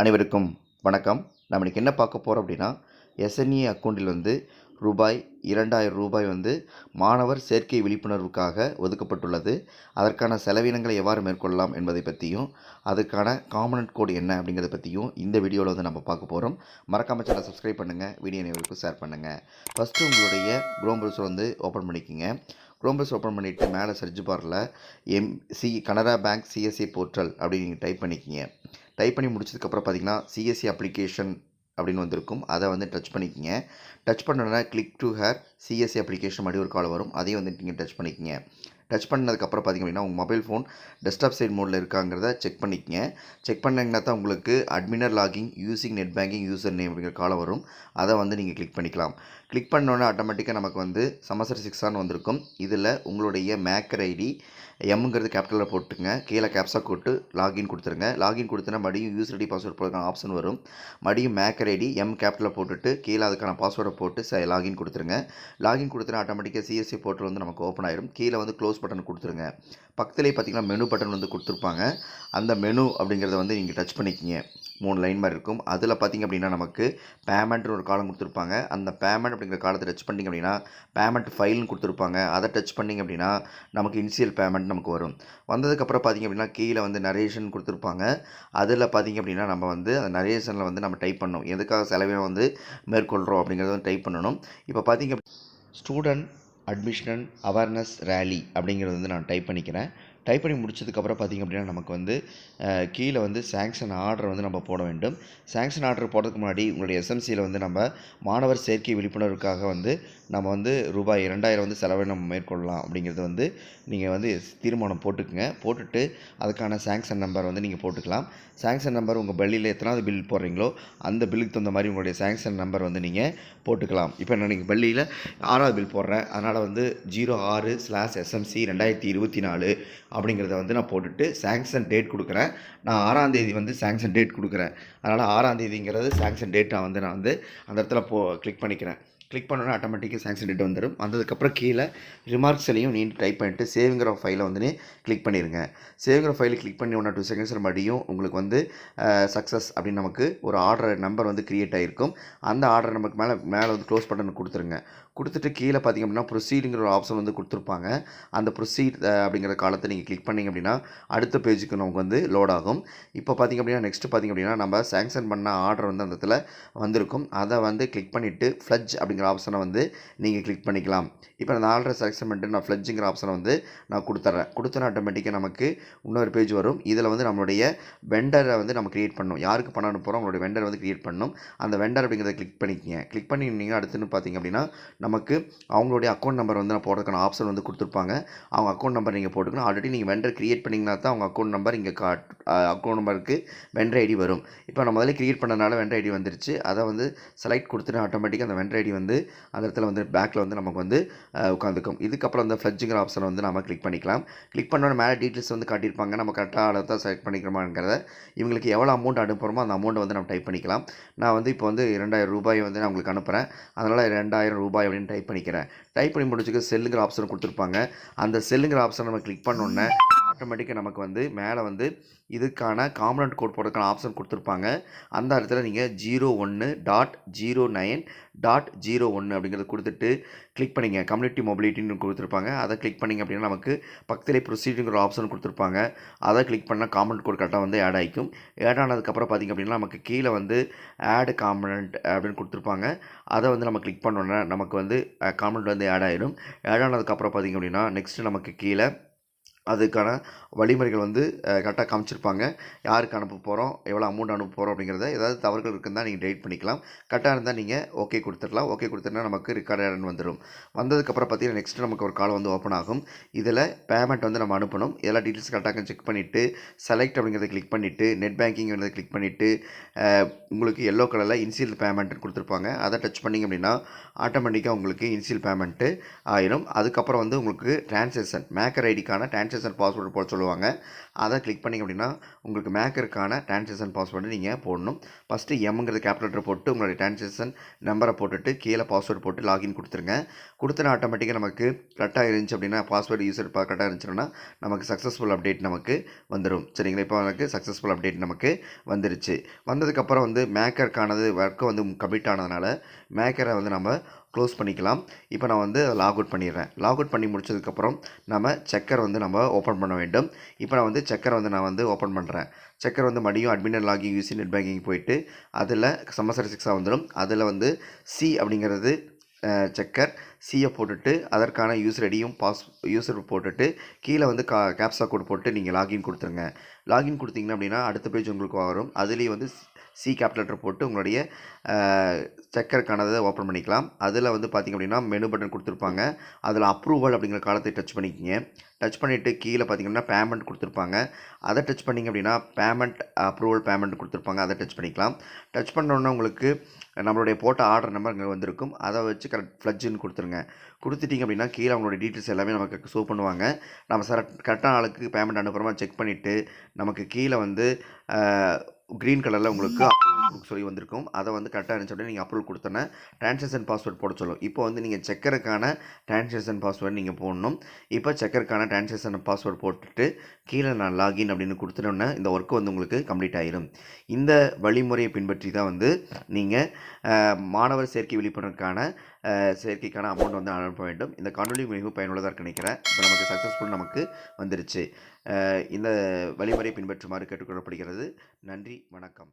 அனைவருக்கும் வணக்கம். நம்ம இன்றைக்கி என்ன பார்க்க போகிறோம் அப்படின்னா எஸ்என்இ அக்கௌண்டில் வந்து ரூபாய் இரண்டாயிரம் ரூபாய் வந்து மாணவர் சேர்க்கை விழிப்புணர்வுக்காக ஒதுக்கப்பட்டுள்ளது. அதற்கான செலவினங்களை எவ்வாறு மேற்கொள்ளலாம் என்பதை பற்றியும் அதுக்கான காமனன்ட் கோடு என்ன அப்படிங்கிறத பற்றியும் இந்த வீடியோவில் வந்து நம்ம பார்க்க போகிறோம் மறக்காம சேனல் சப்ஸ்கிரைப் பண்ணுங்கள் வீடியோ அனைவருக்கும் ஷேர் பண்ணுங்கள் ஃபஸ்ட்டு உங்களுடைய குரோம் ப்ரௌசர் வந்து ஓப்பன் பண்ணிக்கோங்க. குரோம்பஸ் ஓப்பன் பண்ணிவிட்டு மேலே சர்ச் பாரில் M C Canara bank CSC portal அப்படின்னு நீங்கள் டைப் பண்ணிக்கிங்க. டைப் பண்ணி முடிச்சதுக்கப்புறம் பார்த்தீங்கன்னா சிஎஸ்சி அப்ளிகேஷன் அப்படின்னு வந்திருக்கும். அதை வந்து டச் பண்ணிக்கிங்க. டச் பண்ணோன்னா click to here CSC application மாதிரி ஒரு கால் வரும். அதையும் வந்து நீங்கள் டச் பண்ணிக்கிங்க. டச் பண்ணதுக்கப்புறம் பார்த்திங்க அப்படின்னா உங்கள் மொபைல் ஃபோன் டெஸ்க்டாப் சைட் மோடில் இருக்காங்கிறத செக் பண்ணிக்கங்க. செக் பண்ணிங்கன்னா தான் உங்களுக்கு admin login using net banking user name அப்படிங்கிற காலம் வரும். அதை வந்து நீங்கள் கிளிக் பண்ணிக்கலாம். கிளிக் பண்ணோன்னே ஆட்டோமேட்டிக்காக நமக்கு வந்து சமசர் சிக்ஸான்னு வந்திருக்கும். இதில் உங்களுடைய மேக்கர் ஐடி எம்ங்கிறது கேபிட்டலில் போட்டுங்க கீழே கேப்ஸாக போட்டு லாகின் கொடுத்துருங்க. லாகின் கொடுத்தனா மறுபடியும் யூஸ் ஐடி பாஸ்வேர்ட் போடுறதுக்கான ஆப்ஷன் வரும். மறுபடியும் மேக்கர் ஐடி எம் கேபிட்டலில் போட்டுட்டு கீழே அதுக்கான பாஸ்வேர்டை போட்டு லாகின் கொடுத்துருங்க. லாகின் கொடுத்தனா ஆட்டோமேட்டிக்காக சிஎஸ்சி போர்ட்டல் வந்து நமக்கு ஓப்பன் ஆயிடும் கீழே வந்து க்ளோஸ் பட்டன் கொடுத்துருங்க. பக்கத்துலேயே பார்த்தீங்கன்னா மெனு பட்டன் வந்து கொடுத்துருப்பாங்க. அந்த மெனு அப்படிங்கிறத வந்து நீங்கள் டச் பண்ணிக்கிங்க. மூணு லைன் மாதிரி இருக்கும். அதில் பார்த்திங்க அப்படின்னா நமக்கு பேமெண்ட்னு ஒரு காலம் கொடுத்துருப்பாங்க. அந்த பேமெண்ட் அப்படிங்கிற காலத்தை டச் பண்ணிங்க அப்படின்னா பேமெண்ட் ஃபைல்னு கொடுத்துருப்பாங்க. அதை டச் பண்ணிங்க அப்படின்னா நமக்கு இனிஷியல் பேமெண்ட் நமக்கு வரும். வந்ததுக்கப்புறம் பார்த்திங்க அப்படின்னா கீழே வந்து நரேஷன் கொடுத்துருப்பாங்க. அதில் பார்த்திங்க அப்படின்னா நம்ம வந்து அந்த நரேஷனில் வந்து நம்ம டைப் பண்ணணும். எதுக்காக செலவினம் வந்து மேற்கொள்கிறோம் அப்படிங்கிறத வந்து டைப் பண்ணணும். இப்போ பார்த்திங்க ஸ்டூடெண்ட் அட்மிஷன் அவேர்னஸ் ரேலி அப்படிங்கிறது வந்து நான் டைப் பண்ணிக்கிறேன். டைப் பண்ணி முடிச்சதுக்கப்புறம் பார்த்திங்க அப்படின்னா நமக்கு வந்து கீழே வந்து சேங்ஷன் ஆர்டர் வந்து நம்ம போட வேண்டும். சேங்ஷன் ஆர்டர் போடுறதுக்கு முன்னாடி உங்களுடைய எஸ்எம்சியில் வந்து நம்ம மாணவர் சேர்க்கை விழிப்புணர்வுக்காக வந்து நம்ம வந்து ரூபாய் இரண்டாயிரம் வந்து செலவை நம்ம மேற்கொள்ளலாம் அப்படிங்கிறது வந்து நீங்கள் வந்து தீர்மானம் போட்டுக்குங்க. போட்டுட்டு அதுக்கான சேங்ஷன் நம்பர் வந்து நீங்கள் போட்டுக்கலாம். சேங்ஷன் நம்பர் உங்கள் பள்ளியில் எத்தனாவது பில் போடுறீங்களோ அந்த பில்லுக்கு தகுந்த மாதிரி உங்களுடைய சேங்ஷன் நம்பர் வந்து நீங்கள் போட்டுக்கலாம். இப்போ நான் நீங்கள் பள்ளியில் ஆறாவது பில் போடுறேன். அதனால் வந்து ஜீரோ ஆறு ஸ்லாஷ் எஸ்எம்சி ரெண்டாயிரத்தி இருபத்தி நாலு அப்படிங்கிறத வந்து நான் போட்டுட்டு சேங்ஷன் டேட் கொடுக்குறேன். நான் ஆறாம் தேதி வந்து சேங்ஷன் டேட் கொடுக்குறேன். அதனால் ஆறாம் தேதிங்கிறது சேங்ஷன் டேட்டாக வந்து நான் வந்து அந்த இடத்துல போ கிளிக் பண்ணிக்கிறேன். கிளிக் பண்ணோன்னா ஆட்டோமேட்டிக்காக சாங்ஷன் டேட் வந்துடும் வந்ததுக்கப்புறம் கீழே ரிமார்க்ஸ்லையும் நீ டைப் பண்ணிட்டு சேவிங்கிற ஃபைலை வந்து கிளிக் பண்ணிடுங்க சேவிங்கிற ஃபைலை கிளிக் பண்ணி ஒன் டூ செகண்ட்ஸ் மறுபடியும் உங்களுக்கு வந்து சக்ஸஸ் அப்படின்னு நமக்கு ஒரு ஆர்டர் நம்பர் வந்து க்ரியேட் ஆகிருக்கும் அந்த ஆர்டர் நமக்கு மேலே மேலே வந்து க்ளோஸ் பட்டன் கொடுத்துருங்க. கொடுத்துட்டு கீழே பார்த்தீங்க அப்படின்னா ப்ரொசீடுங்கிற ஒரு ஆப்ஷன் வந்து கொடுத்துருப்பாங்க. அந்த ப்ரொசீட் அப்படிங்கிற காலத்தை நீங்கள் கிளிக் பண்ணிங்க அப்படின்னா அடுத்த பேஜுக்கு நமக்கு வந்து லோட் ஆகும். இப்போ பார்த்திங்க அப்படின்னா நெக்ஸ்ட் பார்த்தீங்க அப்படின்னா நம்ம சேங்ஷன் பண்ண ஆர்டர் வந்து அந்த இடத்துல வந்திருக்கும். அதை வந்து கிளிக் பண்ணிவிட்டு ஃப்ளட்ஜ் அப்படிங்கிற ஆப்ஷனை வந்து நீங்கள் கிளிக் பண்ணிக்கலாம். இப்போ அந்த ஆர்டரை செலக்ஷன் பண்ணிட்டு நான் ஃப்ளட்ஜுங்கிற ஆப்ஷனை வந்து நான் கொடுத்துட்றேன். கொடுத்தோன்னா ஆட்டோமேட்டிக்காக நமக்கு இன்னொரு பேஜ் வரும். இதில் வந்து நம்மளுடைய வெண்டரை வந்து நம்ம கிரியேட் பண்ணணும். யாருக்கு பணம் அனுப்புகிறோம் அவங்களுடைய வெண்டர் வந்து கிரியேட் பண்ணணும். அந்த வெண்டர் அப்படிங்கிறத கிளிக் பண்ணிக்கங்க. கிளிக் பண்ணிங்க அடுத்துன்னு பார்த்தீங்க அப்படின்னா நமக்கு அவங்களுடைய அக்கௌண்ட் நம்பர் வந்து நான் போடுறதுக்கான ஆப்ஷன் வந்து கொடுத்துருப்பாங்க. அவங்க அக்கௌண்ட் நம்பர் நீங்கள் போட்டுக்கணும். ஆல்ரெடி நீங்கள் வெண்டர் கிரியேட் பண்ணிங்கன்னா தான் அவங்க அக்கௌண்ட் நம்பர் இங்கே கா அக்கௌண்ட் நம்பருக்கு வெண்டர் ஐடி வரும். இப்போ நம்ம முதல்ல கிரியேட் பண்ணனால வெண்டர் ஐடி வந்துருச்சு. அதை வந்து செலக்ட் கொடுத்துட்டு ஆட்டோமேட்டிக்காக அந்த வெண்டர் ஐடி வந்து அந்த இடத்துல வந்து பேக்கில் வந்து நமக்கு வந்து உட்காந்துக்கும். இதுக்கப்புறம் அந்த ஃப்ளட்ஜுங்கிற ஆப்ஷனை வந்து நம்ம கிளிக் பண்ணிக்கலாம். கிளிக் பண்ணோட மேலே டீட்டெயில்ஸ் வந்து காட்டியிருப்பாங்க. நம்ம கரெக்டாக அளவு தான் செலக்ட் பண்ணிக்கிறோமாங்கிறத இவங்களுக்கு எவ்வளோ அமௌண்ட் அனுப்புகிறோமோ அந்த அமௌண்ட்டை வந்து நம்ம டைப் பண்ணிக்கலாம். நான் வந்து இப்போ வந்து இரண்டாயிரம் ரூபாய் வந்து நான் உங்களுக்கு அனுப்புகிறேன் அதனால் ரெண்டாயிரம் ரூபாய் அப்படின்னு டைப் பண்ணிக்கிறேன். டைப் பண்ணி முடிச்சுக்க செல்லுங்கிற ஆப்ஷன் கொடுத்துருப்பாங்க. அந்த செல்லுங்கிற ஆப்ஷன் நம்ம கிளிக் பண்ணோன்னே ஆட்டோமேட்டிக்காக நமக்கு வந்து மேலே வந்து இதுக்கான காம்பனண்ட் கோட் போடுறதுக்கான ஆப்ஷன் கொடுத்துருப்பாங்க. அந்த இடத்துல நீங்கள் ஜீரோ ஒன்று dot zero nine dot zero ஒன்று அப்படிங்கிறத கொடுத்துட்டு கிளிக் பண்ணிங்க. கம்யூனிட்டி மொபிலிட்டின்னு கொடுத்துருப்பாங்க. அதை கிளிக் பண்ணிங்க அப்படின்னா நமக்கு பக்கத்திலே ப்ரொசீஜருங்கிற ஆப்ஷன் கொடுத்துருப்பாங்க. அதை கிளிக் பண்ணால் காம்பனண்ட் கோட் கரெக்டாக வந்து ஆட் ஆகிக்கும் ஆட் ஆனதுக்கப்புறம் பார்த்திங்க அப்படின்னா நமக்கு கீழே வந்து ஆட் காம்பனண்ட் அப்படின்னு கொடுத்துருப்பாங்க. அதை வந்து நம்ம கிளிக் பண்ணோன்னா நமக்கு வந்து காம்பனண்ட் வந்து ஆட் ஆகிடும் ஆட் ஆனதுக்கப்புறம் பார்த்திங்க அப்படின்னா நெக்ஸ்ட்டு நமக்கு கீழே அதுக்கான வழிமுறைகள் வந்து கரெக்டாக காமிச்சிருப்பாங்க. யாருக்கு அனுப்ப போகிறோம் எவ்வளோ அமௌண்ட் அனுப்ப போகிறோம் அப்படிங்கிறத ஏதாவது தவறுகள் இருக்குன்னு நீங்கள் டெலிட் பண்ணிக்கலாம். கரெக்டாக இருந்தால் நீங்கள் ஓகே கொடுத்துடலாம். ஓகே கொடுத்துட்டா நமக்கு ரெக்கார்ட் வந்துடும் வந்ததுக்கப்புறம் பார்த்தீங்கன்னா நெக்ஸ்ட் நமக்கு ஒரு கால் வந்து ஓப்பன் ஆகும். இதில் பேமெண்ட் வந்து நம்ம அனுப்பணும். எல்லா டீட்டெயில்ஸ் கரெக்டாக செக் பண்ணிவிட்டு செலக்ட் அப்படிங்கிறத கிளிக் பண்ணிவிட்டு நெட் பேங்கிங் கிளிக் பண்ணிவிட்டு உங்களுக்கு எல்லோ கலரில் இன்சியல் பேமெண்ட்னு கொடுத்துருப்பாங்க. அதை டச் பண்ணிங்க அப்படின்னா ஆட்டோமேட்டிக்காக உங்களுக்கு இன்சியல் பேமெண்ட்டு ஆயிடும் அதுக்கப்புறம் வந்து உங்களுக்கு டிரான்சாக்ஷன் மேக்கர் ஐடிக்கான டிரான்ஸ் டிரான்சாக்ஷன் பாஸ்வேர்டு போட சொல்லுவாங்க. அதை கிளிக் பண்ணிங்க அப்படின்னா உங்களுக்கு மேக்கருக்கான டிரான்சாக்ஷன் பாஸ்வேர்டு நீங்கள் போடணும். ஃபஸ்ட்டு எம்ங்கிறது கேபிட்டல் போட்டு உங்களுடைய டிரான்சாக்ஷன் நம்பரை போட்டுட்டு கீழே பாஸ்வேர்டு போட்டு லாகின் கொடுத்துருங்க. கொடுத்தன ஆட்டோமேட்டிக்காக நமக்கு கரெக்டாக இருந்துச்சு அப்படின்னா பாஸ்வேர்டு யூசர் கரெக்டாக இருந்துச்சுன்னா நமக்கு சக்ஸஸ்ஃபுல் அப்டேட் நமக்கு வந்துடும் சரிங்களா? இப்போ எனக்கு சக்ஸஸ்ஃபுல் அப்டேட் நமக்கு வந்துருச்சு. வந்ததுக்கப்புறம் வந்து மேக்கருக்கானது ஒர்க்கு வந்து கம்ப்ளீட் ஆனதுனால மேக்கரை வந்து நம்ம க்ளோஸ் பண்ணிக்கலாம். இப்போ நான் வந்து லாக் அவுட் பண்ணிடுறேன். லாக் அவுட் பண்ணி முடிச்சதுக்கப்புறம் நம்ம செக்கர் வந்து நம்ம ஓப்பன் பண்ண வேண்டும். இப்போ நான் வந்து செக்கர் வந்து நான் வந்து ஓப்பன் பண்ணுறேன் செக்கர் வந்து மடியும் அட்மினர் லாகிங் யூசி நெட் பேங்கிங் போயிட்டு அதில் சம்மசர் சிக்ஸாக வந்துடும் அதில் வந்து சி அப்படிங்கிறது செக்கர் சியை போட்டுட்டு அதற்கான யூசர் ஐடியும் பாஸ் யூசர் போட்டுட்டு கீழே வந்து கா கேப்சா கோட் போட்டு நீங்கள் லாகின் கொடுத்துருங்க. லாகின் கொடுத்தீங்க அப்படின்னா அடுத்த பேஜ் உங்களுக்கு வரும். அதுலேயே வந்து சி கேபிட்டல் லெட்டர் போட்டு உங்களுடைய செக்கருக்கானதை ஓப்பன் பண்ணிக்கலாம். அதில் வந்து பார்த்திங்க அப்படின்னா மெனு பட்டன் கொடுத்துருப்பாங்க. அதில் அப்ரூவல் அப்படிங்கிற காலத்தை டச் பண்ணிக்கிங்க. டச் பண்ணிவிட்டு கீழே பார்த்திங்கன்னா பேமெண்ட் கொடுத்துருப்பாங்க. அதை டச் பண்ணிங்க அப்படின்னா பேமெண்ட் அப்ரூவல் பேமெண்ட் கொடுத்துருப்பாங்க. அதை டச் பண்ணிக்கலாம். டச் பண்ணோன்னே உங்களுக்கு நம்மளுடைய போட்ட ஆர்டர் நம்பர் அங்கே வந்திருக்கும். அதை வச்சு கரெக்ட் ஃப்ளட்ஜுன்னு கொடுத்துருங்க. கொடுத்துட்டிங்க அப்படின்னா கீழே அவங்களுடைய டீட்டெயில்ஸ் எல்லாமே நமக்கு ஷோ பண்ணுவாங்க. நம்ம சர கரெக்டான ஆளுக்கு பேமெண்ட் அனுப்புகிறோமா செக் பண்ணிவிட்டு நமக்கு கீழே வந்து க்ரீன் கலரில் உங்களுக்கு சொல்லி வந்திருக்கும். அதை வந்து கரெக்டாக இருந்துச்சு அப்படின்னா நீங்கள் அப்ரூவல் கொடுத்தோன்னே ட்ரான்சாக்ஷன் பாஸ்வேர்ட் போட சொல்லும். இப்போ வந்து நீங்கள் செக்கருக்கான ட்ரான்சாக்ஷன் பாஸ்வேர்டு நீங்கள் போடணும். இப்போ செக்கருக்கான ட்ரான்சாக்ஷன் பாஸ்வேர்டு போட்டுட்டு கீழே நான் லாகின் அப்படின்னு கொடுத்துட்டோன்னே இந்த ஒர்க்கு வந்து உங்களுக்கு கம்ப்ளீட் ஆயிரும். இந்த வழிமுறையை பின்பற்றி தான் வந்து நீங்கள் மாணவர் சேர்க்கை விழிப்புணர்வுக்கான சேர்க்கைக்கான அமௌண்ட் வந்து அனுப்ப வேண்டும். இந்த காணொலி மிகவும் பயனுள்ளதாக இருக்கு நினைக்கிறேன். இப்போ நமக்கு சக்ஸஸ்ஃபுல் நமக்கு வந்துருச்சு. இந்த வழிமுறையை பின்பற்றுமாறு கேட்டுக்கொள்ளப்படுகிறது. நன்றி வணக்கம்.